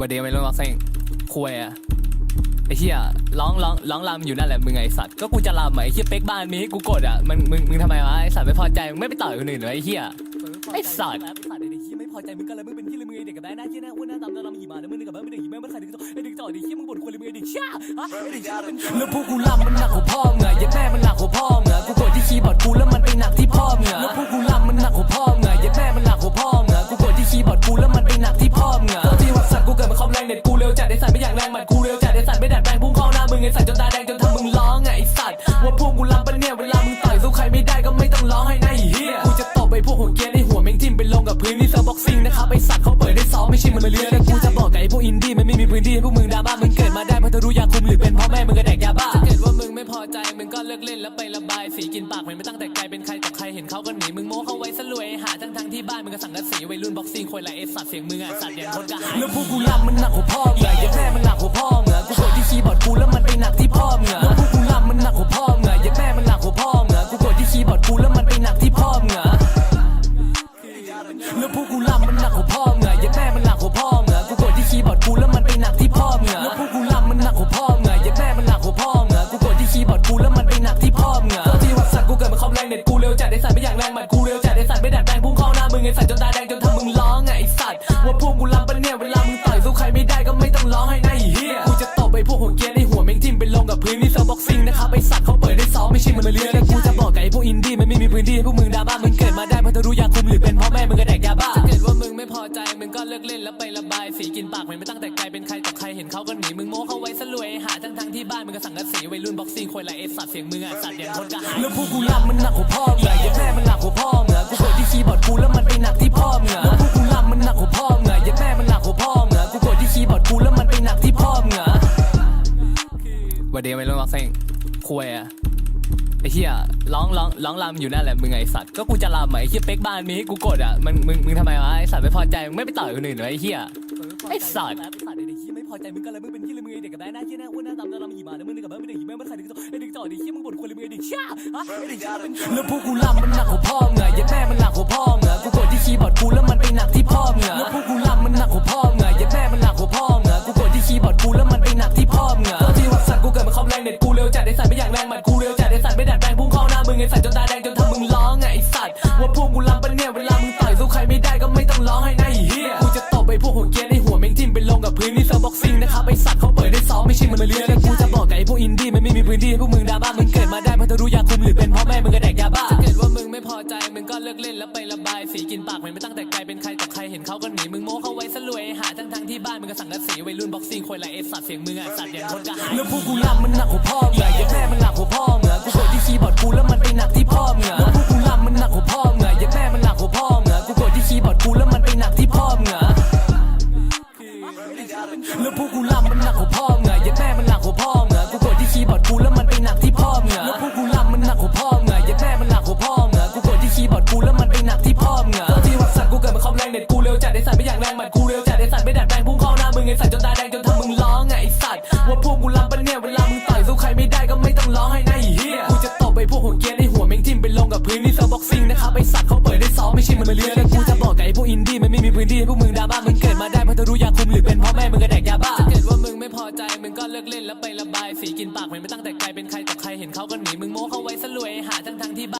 วันเดียวไม่รู้ว่าเซ็งคุยอะไอ้เหี้ยร้องร้องร้องรำอยู่นั่นแหละมึงไอ้สัตว์ก็กูจะรำอะไอ้เหี้ยเป๊กบ้านมีให้กูกดอะมันมึงมึงทำไมวะไอ้สัตว์ไม่พอใจมึงไม่ไปต่อยคนอื่นเหรอไอ้เหี้ยไอ้สัตว์ไอ้สัตว์ไอ้เหี้ยไม่พอใจมึงก็เลยมึงเป็นที่เลยมึงไอ้เด็กกับแม่หน้าเหี้ยหน้าอ้วนหน้าตำตะลำหีมาแล้วมึงนึกกับแม่ไม่ได้หีแม่ไม่ใครเด็กจ่อไอ้เด็กจ่อไอ้เหี้ยมึงบ่นคนเลยมึงไอ้เด็กช่าฮะไอ้เด็กช่าเป็นแล้วพวกกูรำมันหนักกว่าพ่อมึงอะยัดแม่มันหนักกว่าพ่อมึงอะกูกดที่คีย์บอร์ดกูแล้วมันไปหนักที่พ่อมึงอะแล้วพวกกูรำมันหนักกว่าพ่อมึงอะยัดแม่มันหนักกว่าพ่อมึงอะกูกดที่คีย์บอร์ดกูแล้วมันไปหนักที่พ่อมึงอะ เกิดมาคอมแรงเน็ตกูเร็วจัดไอ้สัตว์ไม่อยากแรงหมัดกูเร็วจัดไอ้สัตว์ไม่ดัดแปลงพุ่งเข้าหน้ามึงไอ้สัตว์จนตาแดงจนทำมึงร้องอะไอ้สัตว์ว่าพวกกูรำปะเนี่ยเวลามึงต่อยสู้ใครไม่ได้ก็ไม่ต้องร้องให้นะไอ้เหี้ยกูจะตบไอ้พวกหัวเกรียร์ในหัวแม่งทิ่มไปลงกับพื้นนี่เซิร์ฟบ็อกซิ่งนะครับไอ้สัตว์เขาเปิดได้ซ้อมไม่ใช่มันมาเลี้ยงแล้วกูจะบอกกับไอ้พวกอินดี้มันไม่มีพื้นที่ให้พวก ใจมึงก็เลิกเล่นแล้วไประบายสีกินปากเหมันไม่ตั้งแต่ไกลเป็นใครต่อใครเห็นเขาก็หนีมึงโม้เขาไว้ซะรวยหาทั้งทางที่บ้านมึงก็สั่งกระสีวัยรุ่นบ็อกซิ่งควยไรเอสสัตว์เสียงมึงอะสัตว์อย่างคนกระหายแล้วพวกกูรำมันหนักกว่าพ่อมึงอยัดแม่มันหนักกว่าพ่อมึงอกูกดที่คีย์บอร์ดกูแล้วมันไปหนักที่พ่อมึงอแล้วพวกกูรำมันหนักกว่าพ่อมึงอยัดแม่มันหนักกว่าพ่อมึงอกูกดที่คีย์บอร์ดกูแล้วมันไปหนักที่พ่อมึงอแล้วพวกกูรำมันหนักกว่าพ่อมึงอ สัตว์ไม่อยากแรงหมัดกูเร็วจัดไอ้สัตว์ไม่ดัดแปลงพุ่งเข้าหน้ามึงไอ้สัตว์จนตาแดงจนทำมึงร้องอะไอ้สัตว์ว่าพวกกูรำปะเนี่ยเวลามึงต่อยสู้ใครไม่ได้ก็ไม่ต้องร้องให้นะไอ้เหี้ยกูจะตบไอ้พวกหัวเกรียร์ในหัวแม่งทิ่มไปลงกับพื้นนี่เซิร์ฟบ็อกซิ่งนะครับไอ้สัตว์เขาเปิดได้ซ้อมไม่ใช่มันมาเลี้ยงแล้วกูจะบอกกับไอ้พวกอินดี้มันไม่มีพื้นที่ให้พวกมึงดราม่ามึงเกิดมาได้เพราะเธอรู้ยาคุมหรือเป็นพ่อแม่มึงก็แดกยาบ้าถ้าเกิดว่ามึงไม่พอใจมึงก็เลิกเล่นแล้วไประบายสีกินปากมันไม่ตั้งแต่ไกลเป็นใครต่อใครเห็นเขาก็หนี มึงก็สั่งกระสีวัยรุ่นบ็อกซิ่งควยไรเอสสัตว์เสียงมึงอะสัตว์อย่างคนกระหายแล้วพวกกูรำมันหนักกว่าพ่อมึงอะยัดแม่มันหนักกว่าพ่อมึงอะกูกดที่คีย์บอร์ดกูแล้วมันไปหนักที่พ่อมึงอะแล้วพวกกูรำมันหนักกว่าพ่อมึงอะยัดแม่มันหนักกว่าพ่อมึงอะกูกดที่คีย์บอร์ดกูแล้วมันไปหนักที่พ่อมึงอะวันเดียวไม่รู้ว่าเซ็งคุยอะไอ้เหี้ยร้องร้องร้องรำอยู่นั่นแหละมึงไงไอ้สัตว์ก็กูจะรำอะไอ้เหี้ยเป๊กบ้านมีให้กูกดอะมึงมึงมึงทำไมวะไอ้สัตว์ไม่พอใจมึงไม่ไปต่อยคนอื่นเหรอไอ้เหี้ยไอ้สัตว์ พอใจมึงก็เลยมึงเป็นที่เลยมึงไอเด็กกับแม่หน้าเหี้ยหน้าอ้วนหน้าตำตะลำหีมาแล้วมึงนึกกับแม่ไม่ได้หีแม่ไม่ใครเด็กจ่อไอเด็กจ่อไอเด็กเหี้ยมึงบ่นคนเลยมึงไอเด็กช่าฮะไอเด็กช่าเป็นแล้วพวกกูรำมันหนักกว่าพ่อมึงอะยัดแม่มันหนักกว่าพ่อมึงอะกูกดที่คีย์บอร์ดกูแล้วมันไปหนักที่พ่อมึงอะแล้วพวกกูรำมันหนักกว่าพ่อมึงอะยัดแม่มันหนักกว่าพ่อมึงอะกูกดที่คีย์บอร์ดกูแล้วมันไปหนักที่พ่อมึงอะตัวที่วัดสัตว์กูเกิดมาคอมแรงเน็ตกูเร็วจัดไอสัตว์ไม่อยากแรงหมัดกูเร็วจัดไอสัตว์ไม่ดัดแปลงพุ่งเข้าหน้ามึงไอสัตว์จนตาแดงจนทำมึงร้องอะไอสัตว์ว่าพวกกูรำปะเนี่ยเวลามึงต่อยสู้ใครไม่ได้ก็ไม่ต้องร้องให้นะไอ้เหี้ยกูจะตบไอพวกหัวเกียร์ในหัว นนี่เซิร์ฟบ็อกซิ่งนะครับไอ้สัตว์เขาเปิดได้ซ้อมไม่ใช่มันมาเลี้ยงแล้วกูจะบอกกับไอ้พวกอินดี้มันไม่มีพื้นที่ให้พวกมึงดราม่ามึงเกิดมาได้เพราะเธอรู้ยาคุมหรือเป็นพ่อแม่มึงก็แดกยาบ้าถ้าเกิดว่ามึงไม่พอใจมึงก็เลิกเล่นแล้วไประบายสีกินปากมันไม่ตั้งแต่ไกลเป็นใครต่อใครเห็นเขาก็หนีมึงโม้เขาไว้ซะรวยหาทั้งทางๆที่บ้านมึงก็สั่งกระสีวัยรุ่นบ็อกซิ่งควยไรเอสสัตว์เสียงมึงอะสัตว์อย่างคนกระหายแล้วพวกกูรำมันหนักกว่าพ่อมึงอะยัดแม่มันหนักกว่าพ่อมึงอะกูกดที่คีย์บอร์ดกูแล้วมันไปหนักที่พ่อมึงอะแล้วพวกกูรำมันหนักกว่าพ่อมึงอะยัดแม่มันหนักกว่าพ่อมึงอะกูกดที่คีย์บอร์ดกูแล้วมันไปหนักที่พ่อมึงอะแล้วพวกกูรำมันหนักกว่าพ่อมึงอะยัดแม่มันหนักกว่าพ่อมึงอะกูกดที่คีย์บอร์ดกูแล้วมันไปหนักที่พ่อมึงอะแล้วพวกกูรำมันหนักกว่าพ่อมึงอะยัดแม่มันหนักกว่าพ่อมึงอะกูกดที่คีย์บอร์ดกูแล้วมันไปหนักที่พ่อมึงอะถ้าเกิดว่ามึงไม่พอใจมึงก็เลิกเล่นแล้วไประบายสีกินปากมันไม่ตั้งแต่ไกลเป็นใครต่อใครเห็นเขาก็หนีมึงโม้เขาไว้ซะรวยหาทั้ สัตว์ไม่อยากแรงหมัดกูเร็วจัดไอ้สัตว์ไม่ดัดแปลงพุ่งเข้าหน้ามึงไอ้สัตว์จนตาแดงจนทำมึงร้องอะไอ้สัตว์ว่าพวกกูรำปะเนี่ยเวลามึงต่อยสู้ใครไม่ได้ก็ไม่ต้องร้องให้นะไอ้เหี้ยกูจะตบไอ้พวกหัวเกียร์ในหัวแม่งทิ่มไปลงกับพื้นนี่เซิร์บ็อกซิ่งนะครับไอ้สัตว์เขาเปิดได้ซ้อมไม่ใช่มันมาเลี้ยงแล้วกูจะบอกกับไอพวกอินดี้มันไม่มีพื้นที่ให้พวกมึงดราม่ามึงเกิดมาได้เพราะเธอรู้ยาคุมหรือเป็นพ่อแม่มึงก็แดกยาบ้าถ้าเกิดว่ามึงไม่พอใจมึงก็เลิกเล่นแล้วไประบายสีกินปากมันไม่ตั้ง